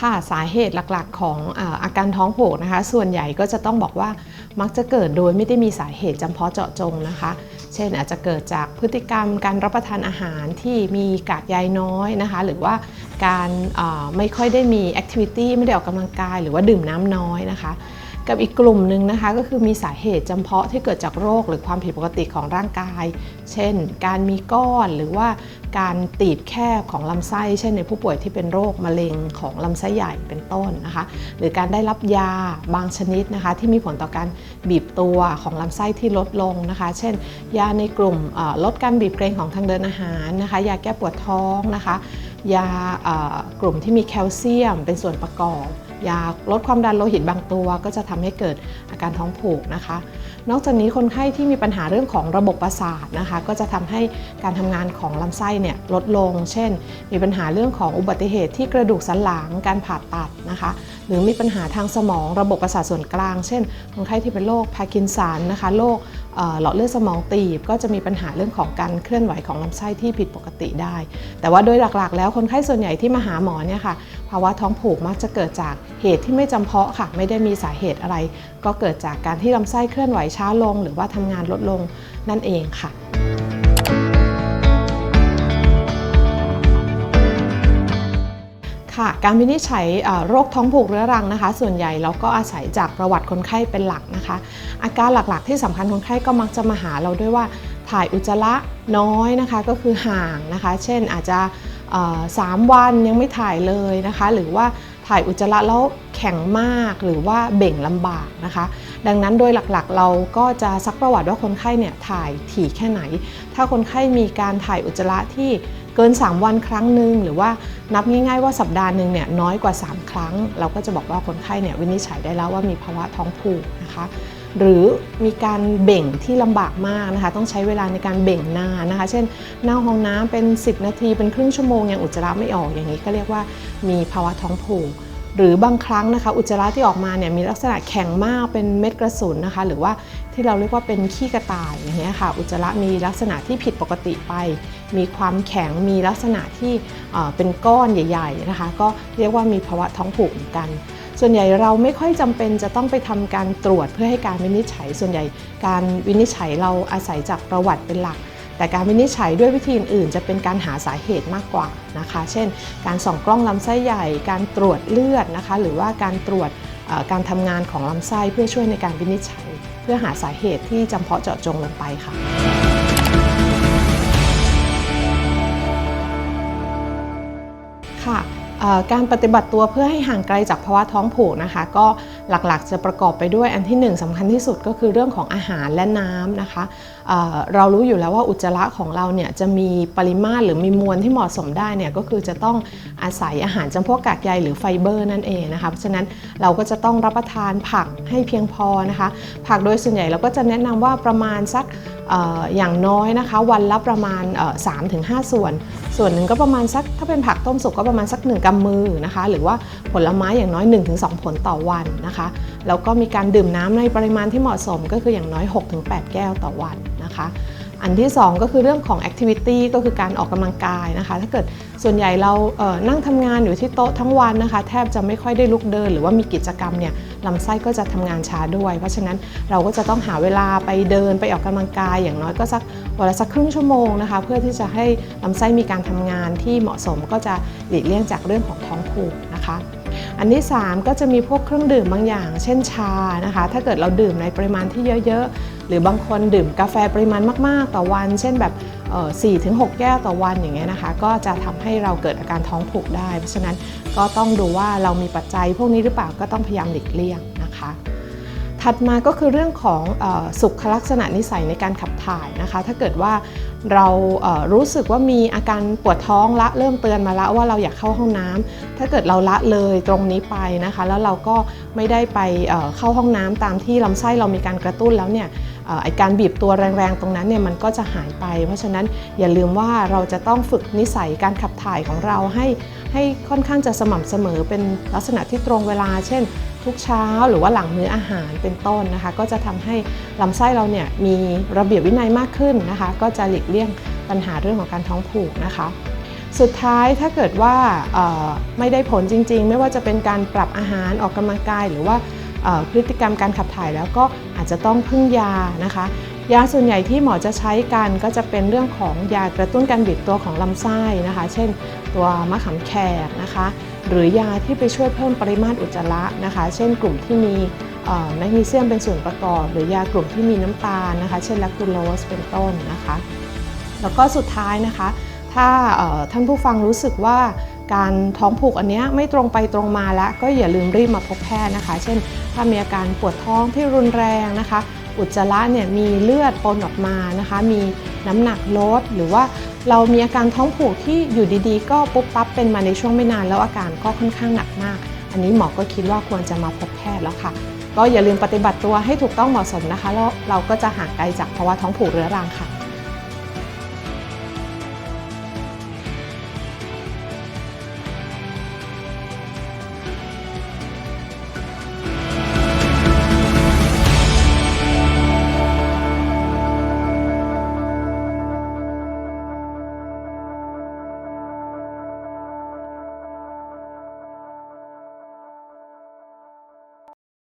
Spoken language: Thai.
ค่ะสาเหตุหลักๆ ของอาอาการท้องผูกนะคะ ส่วนใหญ่ก็จะต้องบอกว่ามักจะเกิดโดยไม่ได้มีสาเหตุจำเพาะเจาะจงนะคะ เช่นอาจจะเกิดจากพฤติกรรมการรับประทานอาหารที่มีกากใยน้อยนะคะ หรือว่าการไม่ค่อยได้มีแอคทิวิตี้ไม่ได้ออกกำลังกาย หรือว่าดื่มน้ำน้อยนะคะ กับอีกกลุ่มหนึ่งนะคะก็คือมีสาเหตุจำเพาะที่เกิดจากโรคหรือความผิดปกติของร่างกาย เช่น การมีก้อนหรือว่าการตีบแคบของลำไส้ เช่นในผู้ป่วยที่เป็นโรคมะเร็งของลำไส้ใหญ่เป็นต้นนะคะ หรือการได้รับยาบางชนิดนะคะ ที่มีผลต่อการบีบตัวของลำไส้ที่ลดลงนะคะ เช่น ยาในกลุ่มลดการบีบเกรงของทางเดินอาหารนะคะ ยาแก้ปวดท้องนะคะ ยากลุ่มที่มีแคลเซียมเป็นส่วนประกอบ ยาลดความดันโลหิตบางตัว ก็จะทำให้เกิดอาการท้องผูกนะคะ นอกจากนี้คนไข้ที่มีปัญหาเรื่องของระบบประสาทนะคะ ก็จะทำให้การทำงานของลำไส้เนี่ยลดลง เช่น มีปัญหาเรื่องของอุบัติเหตุที่กระดูกสันหลังการผ่าตัดนะคะ หรือมีปัญหาทางสมองระบบประสาทส่วนกลาง เช่น คนไข้ที่เป็นโรคพาร์กินสันนะคะโรคหลอดเลือดสมองตีบ ก็จะมีปัญหาเรื่องของการเคลื่อนไหวของลำไส้ที่ผิดปกติได้ แต่ว่าโดยหลักๆ แล้วคนไข้ส่วนใหญ่ที่มาหาหมอเนี่ยค่ะภาวะท้องผูกมักจะเกิดจากเหตุที่ไม่จำเพาะค่ะ ไม่ได้มีสาเหตุอะไร ก็เกิดจากการที่ลำไส้เคลื่อนไหวช้าลง หรือว่าทำงานลดลงนั่นเองค่ะ ค่ะ การวินิจฉัยโรคท้องผูกเรื้อรังนะคะ ส่วนใหญ่เราก็อาศัยจากประวัติคนไข้เป็นหลักนะคะ อาการหลักๆ ที่สำคัญคนไข้ก็มักจะมาหาเราด้วยว่าถ่ายอุจจาระน้อยนะคะก็คือห่างนะคะ เช่นอาจจะสามวันยังไม่ถ่ายเลยนะคะ หรือว่าถ่ายอุจจาระแล้วแข็งมากหรือว่าเบ่งลำบากนะคะ ดังนั้นโดยหลักๆ เราก็จะซักประวัติว่าคนไข้เนี่ยถ่ายถี่แค่ไหน ถ้าคนไข้มีการถ่ายอุจจาระที่ เกิน 3 วันครั้งหนึ่งหรือว่านับง่าย ๆ ว่าสัปดาห์หนึ่งเนี่ยน้อยกว่า 3 ครั้ง เราก็จะบอกว่าคนไข้เนี่ยวินิจฉัยได้แล้วว่ามีภาวะท้องผูกนะคะหรือมีการเบ่งที่ลำบากมากนะคะ ต้องใช้เวลาในการเบ่งนานนะคะ เช่นนั่งห้องน้ำเป็น 10 นาทีเป็นครึ่งชั่วโมงยังอุจจาระไม่ออกอย่างนี้ก็เรียกว่ามีภาวะท้องผูกหรือบางครั้งนะคะอุจจาระที่ออกมาเนี่ยมีลักษณะแข็งมากเป็นเม็ดกระสุนนะคะ หรือว่าที่เราเรียกว่าเป็นขี้กระต่ายอย่างเงี้ยค่ะอุจจาระมีลักษณะที่ผิดปกติไป มีความแข็งมีลักษณะที่เป็นก้อนใหญ่ ๆนะคะ ก็เรียกว่ามีภาวะท้องผูกเหมือนกัน ส่วนใหญ่เราไม่ค่อยจำเป็นจะต้องไปทำการตรวจเพื่อให้การวินิจฉัย ส่วนใหญ่การวินิจฉัยเราอาศัยจากประวัติเป็นหลักแต่การวินิจฉัยด้วยวิธีอื่น จะเป็นการหาสาเหตุมากกว่านะคะ เช่น การส่องกล้องลำไส้ใหญ่ การตรวจเลือดนะคะ หรือว่าการตรวจการทำงานของลำไส้เพื่อช่วยในการวินิจฉัย เพื่อหาสาเหตุที่จำเพาะเจาะจงลงไปค่ะ ค่ะการปฏิบัติตัวเพื่อให้ห่างไกลจากภาวะท้องผูกนะคะ ก็ หลักๆ จะประกอบไปด้วยอันที่หนึ่งสำคัญที่สุดก็คือเรื่องของอาหารและน้ำนะคะเเรารู้อยู่แล้วว่าอุจจาระของเราเนี่ยจะมีปริมาตรหรือมีมวลที่เหมาะสมได้เนี่ยก็คือจะต้องอาศัยอาหารจำพวกกากใยหรือไฟเบอร์นั่นเองนะคะเพราะฉะนั้นเราก็จะต้องรับประทานผักให้เพียงพอนะคะ ผักโดยส่วนใหญ่เราก็จะแนะนำว่าประมาณสักอย่างน้อยนะคะ วันละประมาณสามถึงห้าส่วน ส่วนหนึ่งก็ประมาณสักถ้าเป็นผักต้มสุกก็ประมาณสัก 1กำมือนะคะ หรือว่าผลไม้อย่างน้อย 1-2 ผลต่อวันนะคะแล้วก็มีการดื่มน้ำในปริมาณที่เหมาะสมก็คืออย่างน้อย 6-8 แก้วต่อวันนะคะ อันที่ 2 ก็คือเรื่องของ activity ก็คือการออกกำลังกายนะคะ ถ้าเกิดส่วนใหญ่เราเนั่งทำงานอยู่ที่โต๊ะทั้งวันนะคะ แทบจะไม่ค่อยได้ลุกเดิน หรือว่ามีกิจกรรมเนี่ยลำไส้ก็จะทำงานช้าด้วย เพราะฉะนั้นเราก็จะต้องหาเวลาไปเดินไปออกกำลังกายอย่างน้อยก็สักวันละสักครึ่งชั่วโมงนะคะ เพื่อที่จะให้ลำไส้มีการทำงานที่เหมาะสมก็จะหลีกเลี่ยงจากเรื่องของท้องผูกนะคะ อันที่ 3 ก็จะมีพวกเครื่องดื่มบางอย่าง เช่นชานะคะ ถ้าเกิดเราดื่มในปริมาณที่เยอะๆ หรือบางคนดื่มกาแฟปริมาณมาก ๆ ต่อวัน เช่นแบบเอ่อ4-6แก้วต่อวันอย่างเงี้ยนะคะ ก็จะทำให้เราเกิดอาการท้องผูกได้ เพราะฉะนั้นก็ต้องดูว่าเรามีปัจจัยพวกนี้หรือเปล่าก็ต้องพยายามหลีกเลี่ยงนะคะ ถัดมาก็คือเรื่องของอสุขลักษณะนิสัยในการขับถ่ายนะคะ ถ้าเกิดว่าเรารู้สึกว่ามีอาการปวดท้องละเริ่มเตือนมาแล้วว่าเราอยากเข้าห้องน้ำถ้าเกิดเราละเลยตรงนี้ไปนะคะ แล้วเราก็ไม่ได้ไปเข้าห้องน้ำตามที่ลำไส้เรามีการกระตุ้นแล้วเนี่ย ไอการบีบตัวแรงๆ ตรงนั้นเนี่ยมันก็จะหายไป เพราะฉะนั้นอย่าลืมว่าเราจะต้องฝึกนิสัยการขับถ่ายของเราให้ให้ค่อนข้างจะสม่ำเสมอเป็นลักษณะที่ตรงเวลา เช่น ทุกเช้าหรือว่าหลังมื้ออาหารเป็นต้นนะคะ ก็จะทำให้ลำไส้เราเนี่ยมีระเบียบวินัยมากขึ้นนะคะ ก็จะหลีกเลี่ยงปัญหาเรื่องของการท้องผูกนะคะสุดท้ายถ้าเกิดว่าไม่ได้ผลจริงๆ ไม่ว่าจะเป็นการปรับอาหารออกกำลังกาย หรือว่า พฤติกรรมการขับถ่ายแล้วก็อาจจะต้องพึ่งยานะคะ ยาส่วนใหญ่ที่หมอจะใช้กันก็จะเป็นเรื่องของยากระตุ้นการบีบตัวของลำไส้นะคะ เช่น ตัวมะขามแขกนะคะ หรือยาที่ไปช่วยเพิ่มปริมาตรอุจจาระนะคะ เช่น กลุ่มที่มีแมกนีเซียมเป็นส่วนประกอบ หรือยากลุ่มที่มีน้ำตาลนะคะ เช่นแลคตูโลสเป็นต้นนะคะ แล้วก็สุดท้ายนะคะ ถ้าท่านผู้ฟังรู้สึกว่า การท้องผูกอันนี้ไม่ตรงไปตรงมาแล้วก็อย่าลืมรีบมาพบแพทย์นะคะ เช่น ถ้ามีอาการปวดท้องที่รุนแรงนะคะ อุจจาระเนี่ยมีเลือดปนออกมานะคะ มีน้ำหนักลดหรือว่าเรามีอาการท้องผูกที่อยู่ดีๆ ก็ปุ๊บปั๊บเป็นมาในช่วงไม่นานแล้วอาการก็ค่อนข้างหนักมาก อันนี้หมอก็คิดว่าควรจะมาพบแพทย์แล้วค่ะ ก็อย่าลืมปฏิบัติตัวให้ถูกต้องเหมาะสมนะคะแล้วเราก็จะห่างไกลจากภาวะท้องผูกเรื้อรังค่ะ